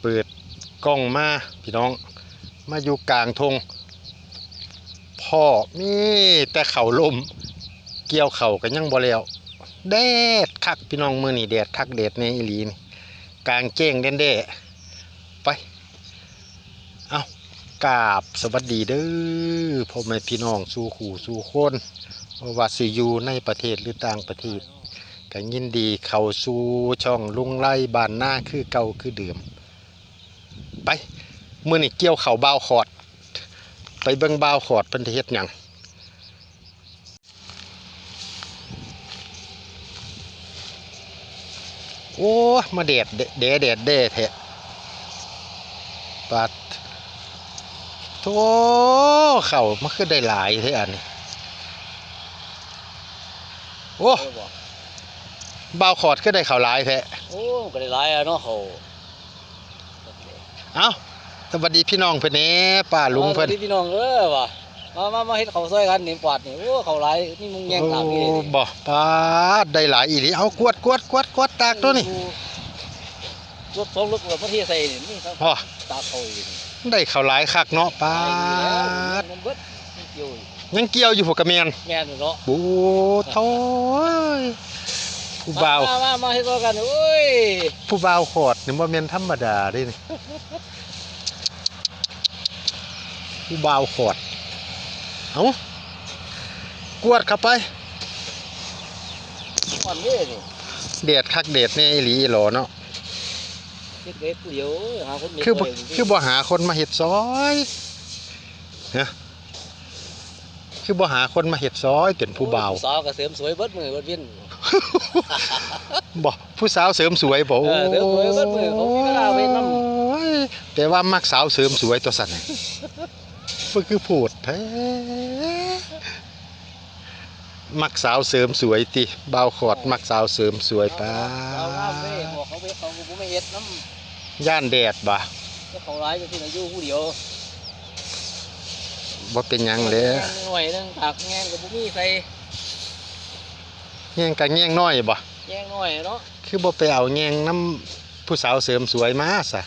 เปิดกล้องมาพี่น้อง มาอยู่กลางทงพ่อมีแต่เข่าลมเกี่ยวเข่ากันยังบ่แล้วแดดคักพี่น้องมือนี่แดดคักแดดในอีหลีนี่กลางแจ้งเด่นเด้ไปเอากราบสวัสดีเด้อพ่อแม่พี่น้องสู่ขู่สู่คนว่าสิอยู่ในประเทศหรือต่างประเทศก็ยินดีเข้าสู่ช่องลุงไล่บ้านหน้าคือเก่าคือเดิม ไปมื้อนี้เกี่ยวเข่าวบ่าขอด ไปเบิ่งบ่าขอดเพิ่นเฮ็ดหยังโอ้มาเดดเดเดเดดเดดแทะปัดโธ่เข่ามันคือได้หลายเท่อันนี้โอ้เบาขอดก็ได้เข่าหลายแท้โอ้ก็ได้หลายอะเนาะเขา เอ้าสวัสดีพี่น้องเพิ่นแหน่ป้าลุงเพิ่นอาพี่น้องเออว่ะมามามาเฮ็ดเขาวซอยกันนี่ปาดนี่โอ้เขาหลายนี่มุงแยงตามนี่โอ้บ่ป้าดได้หลายอีหลีเอากวดกวดกวดกวดตากตัวนี่รถสองรถกับประเทศใส่นี่นี่ทั้งพ่อตากเขาอยู่นี่ได้เข่าหลายคักเนาะป้าดมันเบิดมันเกี่ยวอยู่ยังเกี่ยวอยู่พวกกระเมียนแม่นอยู่เนาะโอ้โถ่ย ผู้บ่าวมามามาเฮ็ดซอยกันโอ้ยผู้บ่าวขอดนี่บ่แม่นธรรมดาเด้นี่ผู้บ่าวขอดเอากวดเข้าไปก่อนนี้นี่เดดคักเดดแน่อีหลีอีหลอเนาะเฮ็ดเด็ดผู้เดียวหาคนเดียวคือบ่ไว้คือบ่หาคนมาเฮ็ดซอยฮะคือบ่หาคนมาเฮ็ดซอยเป็นผู้บ่าวสาวก็เสริมสวยเบิดมือเบิดเวียน บ่ผู้สาวเสริมสวยบ่เออเสริมสวยเบิดมื้อเขามีเวลาไว้นำโอ้ยแต่ว่ามักสาวเสริมสวยตัวสั่นนี่เพิ่นคือพูดแท้มักสาวเสริมสวยติบ่าวขอดมักสาวเสริมสวยป้าเอางามเว้ยบอกเขาเว้ยเขาก็บ่ไม่เฮ็ดนำย่านแดดบ่เจ้าเขาร้ายจะที่ไหนอยู่ผู้เดียวบ่เป็นหยังเลยแง่งหน่อยนึงผักแง่งกับบุมีใส่ แง่งกะแง่งน้อยบ่แง่งหน่อยเนาะคือบ่ไปเอาแง่งน้ำผู้สาวเสริมสวยมาซะ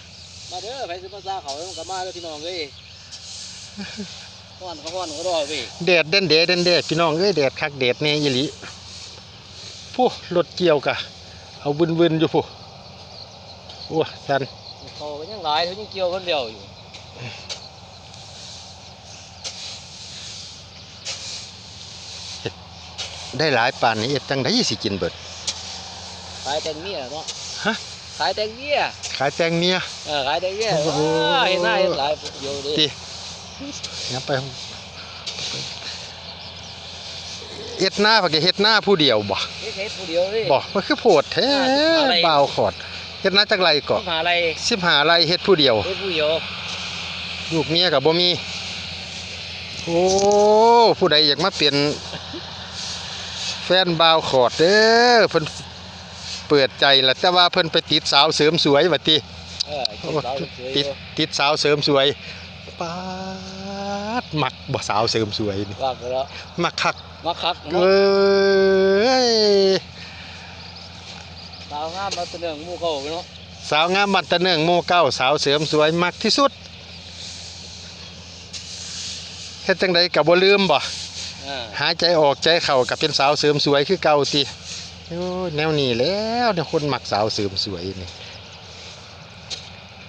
มาเด้อไปซื้อมาซาเขาแล้วมันก็มาเด้อพี่น้องเอ้ยฮ้อนก็ฮ้อนก็รอเว้ยแดดเด่นเดดเด่นเดดพี่น้องเอ้ยแดดคักแดดแน่อีหลีผู้รถเกี่ยวกะเอาบึนๆอยู่ผู้โอ้สันเขาก็ยังหลายเขายังเกี่ยวคนเดียวอยู่ ได้หลายปานนี้เอ็ดจังไดสิกินเบิด ขายแตงเมียเนาะฮะ ขายแตงเมียขายแตงเมีย เออขายแตงเมียโอ้โหว้าเห็นหน้าเห็นหลายเดียวเด้ติเนี่ยไปเอ็ดหน้าพักเฮ็ดหน้าผู้เดียวบ่เฮ็ดเฮ็ดผู้เดียวเด้บ่มันคือโพดแท้อะไร บ่าวขอดเฮ็ดหน้าจักไรก็มหาอะไร15ไรเฮ็ดผู้เดียวเฮ็ดผู้เดียวลูกเมียก็บ่มี โอ้ผู้ใดอยากมาเป็น แฟนบ่าวขอดเด้อเพิ่นเปิดใจแล้วแต่ว่าเพิ่นไปติดสาวเสริมสวยว่าติเออกินเหล้าเฉยๆติอดยู่ติดสาวเสริมสวยปาดมักบ่สาวเสริมสวยนี่ว่างไปแล้วมักคักมาคักเอเนาะ้ยสาวงามมาเสนอหมู่เขาเนาะสาวงามบัดตะเนืองหมู่เก้าสาวเสริมสวยมักที่สุดเฮ็ดจังไดก็บ่ลืมบ่อ่า หายใจออกใจเข้ากับเป็นสาวเสริมสวยคือเก่าติโอ้ยแนวนี้แล้วเนี่ยคนมักสาวเสริมสวยนี่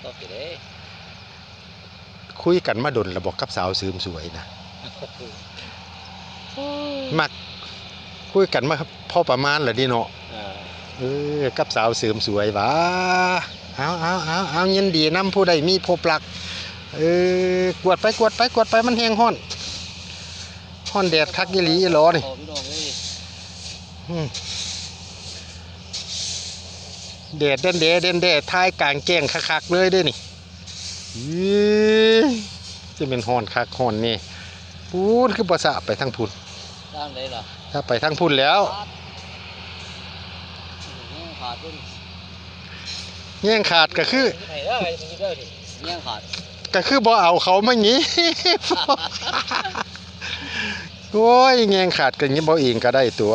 ตอบไปเด้คุยกันมาดนระบอกกับสาวเสริมสวยนะมักคุยกันมาพอประมาณละดิเนาะอ่าเออกับสาวเสริมสวยหวะเอาเอาเอาเอายินดีนำผู้ใดมีพบรัก เออกวดไปกวดไปกวดไปมันแห้งฮ้อน ฮ้อนแดดคักอีหลีอีหลอนี่ขอพี่น้องเอ้ยอืมแดดเด่นแดดเด่นแดดท้ายกลางแจ้งคักๆเลยด้อนี่อีจะเป็นฮอนคักฮอนนี่พูนคือภาษาไปทางพุ่นตามเลยล่ะถ้าไปทางพุ่นแล้วยังขาดต้นแย่งขาดก็คือไหนได้ไปกินได้ดิยังขาดก็คือบ่เอาเขามางี้ โอ้ยแงงขาดกันงี้บ่เองก็ได้ตัว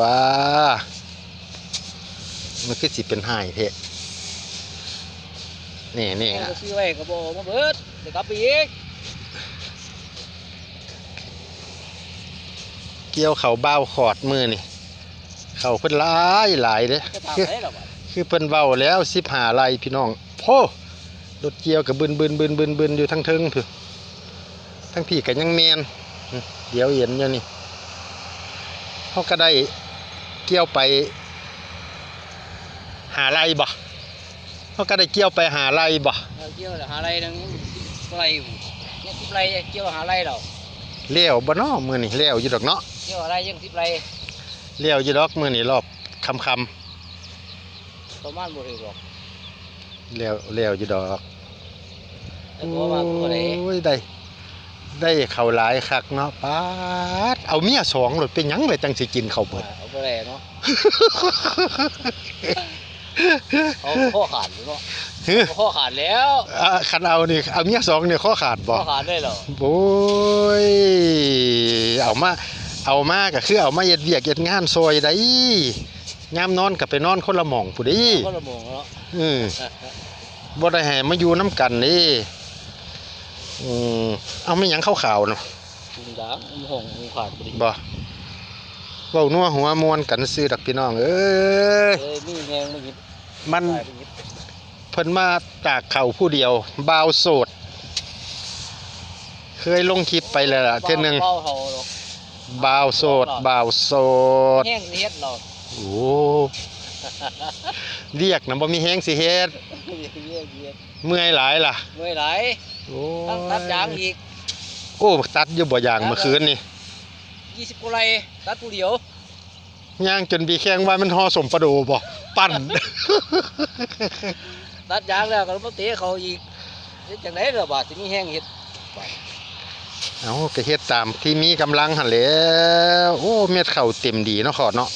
มันคือสิเป็นหายเทะนี่นี่แม่ก็ซื้อไว้ก็บ่เอามาเบิดเดี๋ยวกลับไปอีกเกี่ยวเขาเบ้าขอดมือนี่ เขาเพิ่นหลายหลายเด้จะทำคือได้หรอวะคือเพิ่นเว้าแล้ว15ไร่พี่น้องโพ่รถเกี่ยวกับบึนบึนบึนบึนบึนอยู่ทั้งเทิงพุ่นทั้งพี่ก็ยังแม่นอืมเดี๋ยวเห็นอยู่นี่ เฮาก็ได้เกี่ยวไปหาไร่บ่เฮาก็ได้เกี่ยวไปหาไร่บ่เอาเกี่ยวหาอะไรนึงสิบไรอยู่เนี่ยสิบไรเกี่ยวหาอะไรเราเลี้ยวบ่เนาะมื้อนี้เลี้ยวอยู่ดอกเนาะเกี่ยวอะไรยังสิบไรเลี้ยวอยู่ดอกมื้อนี้รอบค่ำประมาณบ่ถึงหรอกๆเลี้ยวเลี้ยวอยู่ดอกแต่ตัวมาตัวไหนโอ้ยได้ ได้ข้าวหลายคักเนาะป๊าดเอาเมียสองหลดเป็นหยังเลยจังสิกินข้าวเบิด เอาไปเลยเนาะเอาข้อขาดอยู่เนาะฮึเอาข้อขาดแล้วอะคันเอานี่เอาเมียสองนี่ข้อขาดบ่ข้อขาดได้เหรอโอ้ยเอามาเอามาก็คือเอามาเฮ็ดเวียกเฮ็ดงานซอยได้ยามนอนก็ไปนอนคนละหม่องผู้ใดก็ละโมงแล้วอือบ่ได้ให้มาอยู่นํกันนี่ อืมเอาไม่หยังขาวๆเนาะจุงจ้างมันห้องมันขาดพอดีบ่เว้านัวหัวมวนกันซื้อดักพี่น้องเอ้ยเอ้ยมีแมงมาหยิบมันได้ไปหยิบเพิ่นมาจากเขาผู้เดียวบาวโสด เคยลงคลิปไปแล้วล่ะเทื่อหนึงเป้าเขาหรอกบาวโสดบาวโสด แห้งสิเฮ็ดเราโอ้เรียกนะบ่มีแฮงสิเฮ็ดเยี่ยเยี่ยเมื่อยหลายล่ะ เมื่อยไหลาย โอ้ตั้งตัดยางอีกโอ้ตัดอยู่บ่อย่างเมื่อคืนนี่20กว่าไรตัดผู้เดียวย่างจนบีแข้งว่ามันห่อสมประโดบ่ปั่นตัดยางแล้วก็มาเตะเขาอีกเฮ็ดจังได๋ล่ะบาดสิมีแห้งเฮ็ดเอาก็เฮ็ดตามที่มีกำลังหั่นแหล้วโอ้เม็ดข้าวเต็มดีเนาะขอดเนาะ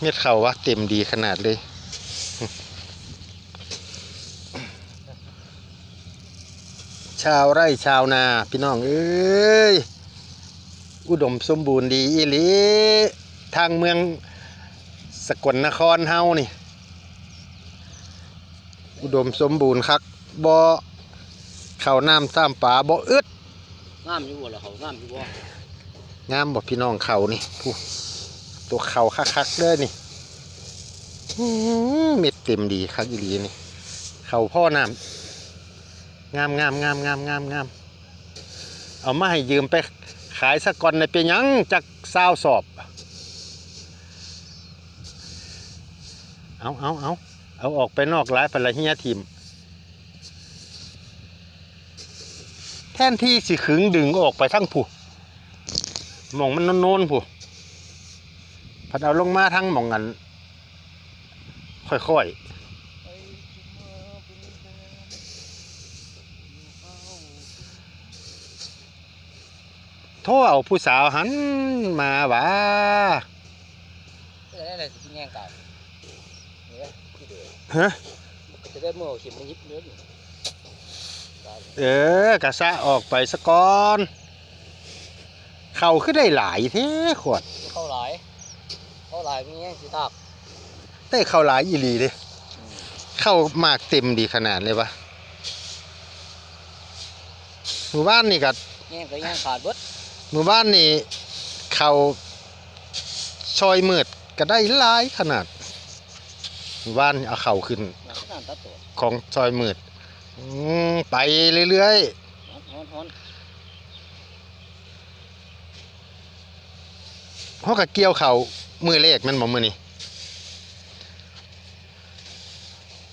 เม็ดข้าวว่าเต็มดีขนาดเลย ชาวไร่ชาวนา พี่น้องเอ้ยอุดมสมบูรณ์ดีอีหลีทางเมืองสกลนครเฮานี่ อุดมสมบูรณ์คักบ่เข้าวน้ำตามป่าบ่อึดงามอยู่บ่ล่ะเขางามอยู่บ่งามบ่พี่น้องเขานี่ผู้ตัวเขาคักๆเด้อนี่อื้อหือเม็ดเต็มดีคักอีหลีนี่เขาพ่อน้ำ งามงามงามงามงามงามเอามาให้ยืมไปขายสะก่อนในเป็นยังจากซาวสอบ เอาเอาเอาเอาออกไปนอกร้ายไปละเฮียทีมแทนที่สิขึงดึงออกไปทั้งผู้หมองมันโนนผู้พัดเอาลงมาทั้งหมองกันค่อยๆ โทรเอาผู้สาวหันมาว่าจะได้อะไรสิแห้งกันนี่นะที่เดือฮะจะได้มื้อเอาเข็มมาหยิบเนื้อนี่เออกระซะออกไปสะก่อน เขาคือได้หลายเท่ขวดเข้าหลายเข้าหลายมีแห้งสิทากได้เข้าหลายอีหลีเลยเข้ามากเต็มดีขนาดเลยวะหมู่บ้านนี่กับแห้งก็แห้งขาดเบิด หมู่บ้านนี่เขาชอยมืดก็ได้หลายขนาดหมู่บ้านเอาเข่าขึ้นน้ำตัดตัวของชอยมืดอืมไปเรื่อยฮ้อนฮ้อนๆเขาก็เกี่ยวเข่ามือเลขแมันบ่มือนี่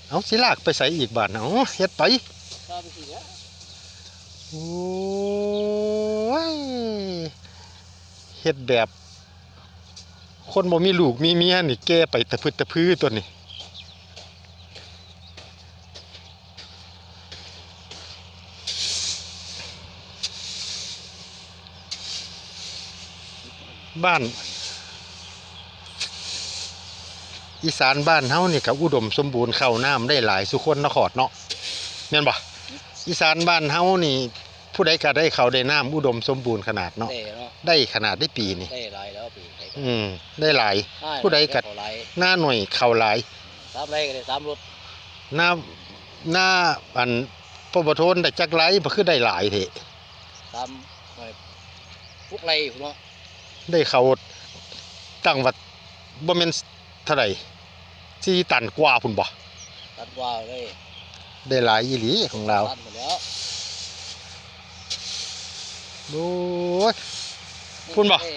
เอาสิลากไปใส่อีกบาทนะเอาเฮ็ดไปตาไปสิแล้วโอ้ย เฮ็ดแบบ คนบ่มีลูกมีเมียนี่แก้ไปตะพึดตะพื้อตัวนี้บ้าน อีสานบ้านเฮานี่ก็อุดมสมบูรณ์เข้าน้ำได้หลายสุคนนครเนาะแม่นบ่อีสานบ้านเฮานี่ ผู้ใดก็ได้เขาวได้น้ำอุดมสมบูรณ์ขนาดเนาะได้เนาะได้ขนาดได้ปีนี่ ได้หลายแล้วปีไหนก็อืม ได้หลายได้ผู้ใดกัด เข้าหลายหน้าหน่วยเขาหลายสามไรก็ได้สามรถหน้าหน้าอันพบโทนได้จักไรบ่คือได้หลายเถตามไปพวกไรพุ่นเนาะได้เขาตั้งวัดบ่แม่นเท่าไหร่สี่ตันกว่าพุ่นบ่ตัดว่าเลยได้หลายอีหลีของเรา ตัดหมดแล้ว โอ้ย พุ่นบ่ เอ้ย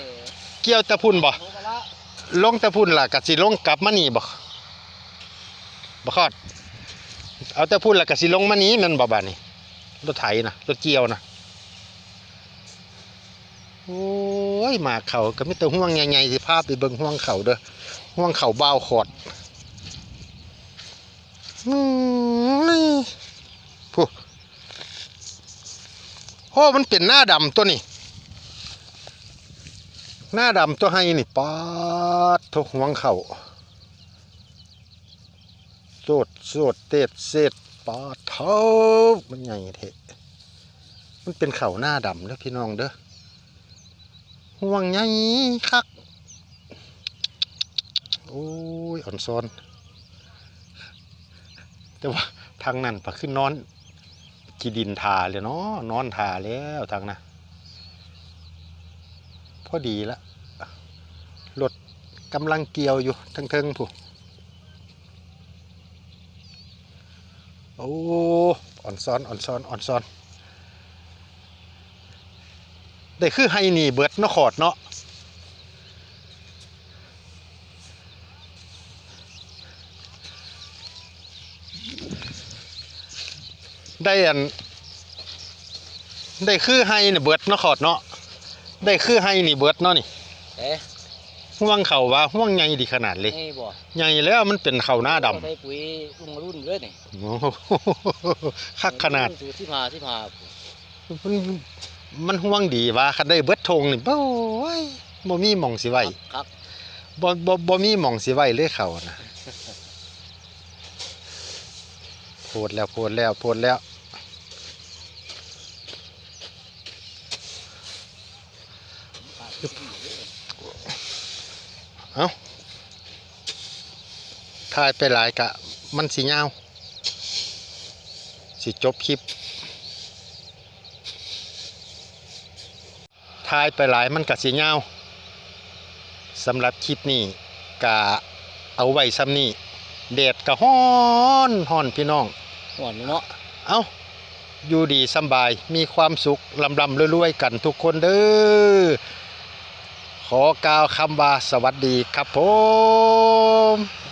เกี่ยวแต่พุ่นบ่ลงมาละลงแต่พุ่นล่ะก็สิลงกลับมานี่บ่บ่คอด เอาแต่พุ่นล่ะก็สิลงมานี้แม่นบ่บาดนี้รถไถนะรถเกี่ยวนะโอ้ยมาเขาก็มีแต่ห่วงใหญ่ๆสิพาไปเบิ่งห่วงเขาเด้อห่วงเขาบ้าวขอดอืมผู้ โอ้มันเป็นหน้าดำตัวนี้ หน้าดำตัวให้นี่ปาดทุกหวงเขาโสดโสดเตดเสดปาดเท้ามันใหญ่เทะมันเป็นเข่าหน้าดำเด้อพี่น้องเด้อห่วงใหญ่คักโอ้ยอ่อนซ้อนแต่ว่าทางนั้นปะขึ้นนอน กีดินทาเลยเนาะนอนทาแล้วทางนั้นพอดีละรถกำลังเกี่ยวอยู่ทั้งเทิงๆผู้โอ้อ่อนซ้อนอ่อนซ้อนอ่อนซ้อนได้คือไฮนี่เบิดเนาะขอดเนาะ ได้อัน ได้คือไฮนี่เบิดเนาะขอดเนาะได้คือไฮนี่เบิดเนาะนี่เอ๊ะห่วงเขาว่าห่วงใหญ่ดีขนาดเลยนี่บ่ใหญ่แล้วมันเป็นเขาหน้าดำใส่ปุ๋ยลุงรุ่นเลยนี่โอ้โหคักขนาดสูตรที่มาที่มามันมันห่วงดีว่าคันได้เบิดธงนี่โอ้ยบ่มีหม่องสิไว้ครับบ่บ่บ่มีหม่องสิไว้เลยเขานะโพูดแล้วโพดแล้วโพดแล้ว เอาถ่ายไปหลายกะ มันสิยาสิจบคลิปถ่ายไปหลายมันกะสิยาสำหรับคลิปนี้กะเอาไว้ซ้ำนี้ แดดกะฮ้อนฮ้อนพี่น้องหวานเนาะเอาอยู่ดีสำบายมีความสุขลำลำรวยๆกันทุกคนเด้อขอกล่าวคำว่าสวัสดีครับผม